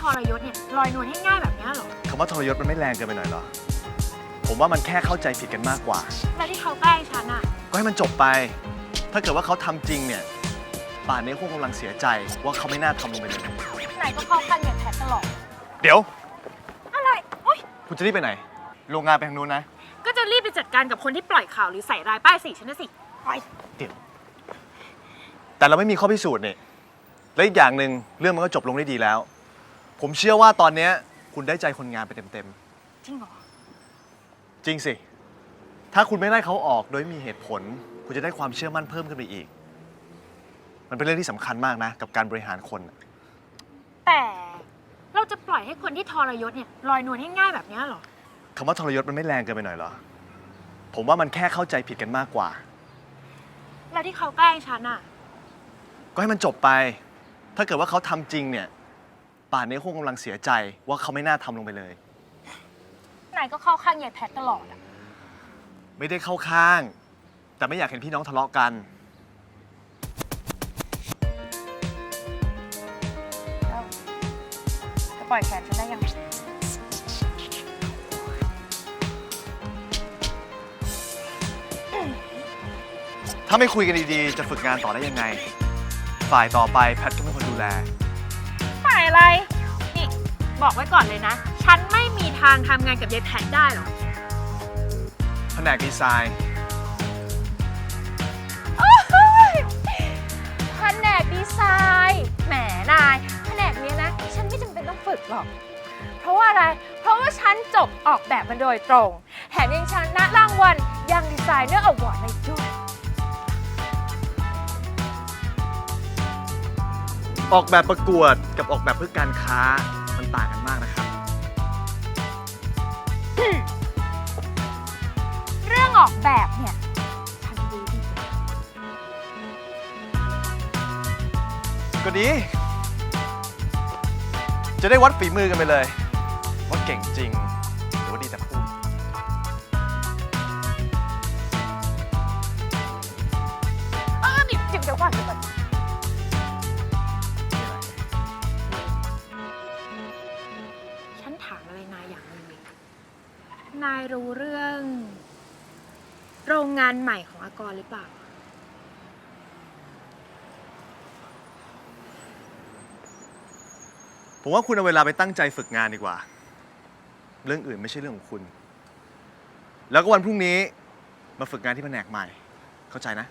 ทรยศเนี่ยลอยนวลให้ง่ายแบบเนี้ยเหรอ คำว่าทรยศมันไม่แรงเกินไปหน่อยเหรอ ผมว่ามันแค่เข้าใจผิดกันมากกว่า แล้วที่เขาแกล้งฉันอะก็ให้มันจบไป ถ้าเกิดว่าเขาทำจริงเนี่ย ป่านนี้คงกำลังเสียใจว่าเขาไม่น่าทำลงไปเลย ไหนก็เข้าข้างอย่างแพทตลอด เดี๋ยว อะไร โอ๊ย คุณจะรีบไปไหน โรงงานไปทางนู้นนะ ก็จะรีบไปจัดการกับคนที่ปล่อยข่าวหรือใส่ร้ายป้ายสีฉันนะสิไปเดี๋ยวแต่เราไม่มีข้อพิสูจน์นี่และอีกอย่างหนึ่งเรื่องมันก็จบลงได้ดีแล้ว ผมเชื่อว่าตอนเนี้ยคุณได้ใจคนงานไปเต็มจริงเหรอ ๆ จริงสิ ถ้าคุณไม่ไล่เขาออกโดยมีเหตุผล คุณจะได้ความเชื่อมั่นเพิ่มขึ้นไปอีก มันเป็นเรื่องที่สำคัญมากนะ กับการบริหารคนแต่เราจะปล่อยให้คนที่ทรยศเนี่ยลอยนวลให้ง่ายแบบเนี้ยเหรอ คำว่าทรยศมันไม่แรงเกินไปหน่อยเหรอ ผมว่ามันแค่เข้าใจผิดกันมากกว่า แล้วที่เขาแกล้งฉันอะก็ให้มันจบไป ถ้าเกิดว่าเขาทำจริงเนี่ย ป่านนี้คงกำลังเสียใจว่าเขาไม่น่าทำลงไปเลยไหนก็เข้าข้างยายแพทตลอดอะไม่ได้เข้าข้าง แต่ไม่อยากเห็นพี่น้องทะเลาะกันแล้วจะปล่อยแขนฉันได้ยัง ถ้าไม่คุยกันดีๆ จะฝึกงานต่อได้ยังไง ฝ่ายต่อไปแพทก็เป็นคนดูแลฝ่ายอะไร นี่ บอกไว้ก่อนเลยนะ ฉันไม่มีทางทำงานกับยายแพทได้หรอก แผนกดีไซน์แผนกดีไซน์แหมนายแผนกเนี้ยนะ ฉันไม่จำเป็นต้องฝึกหรอก เพราะว่าอะไร เพราะว่าฉันจบออกแบบมาโดยตรง แถมยังชนะรางวัลยังดีไซเนอร์อวอร์ดในด้วย ออกแบบประกวดกับออกแบบเพื่อการค้ามันต่างกันมากนะครับ เรื่องออกแบบเนี่ยฉันรู้ดีก็ดี จะได้วัดฝีมือกันไปเลย ว่าเก่งจริง หรือว่าดีแต่พูด เออนี่เดี๋ยวเดี๋ยวก่อนเดี๋ยวก่อน นถามอะไรนายอย่างหนึงนายรู้เรื่อง โรงงานใหม่ของอากรหรือเปล่า ผมว่าคุณเอาเวลาไปตั้งใจฝึกงานดีกว่า เรื่องอื่นไม่ใช่เรื่องของคุณ แล้วก็วันพรุ่งนี้มาฝึกงานที่แผนกใหม่ เข้าใจนะ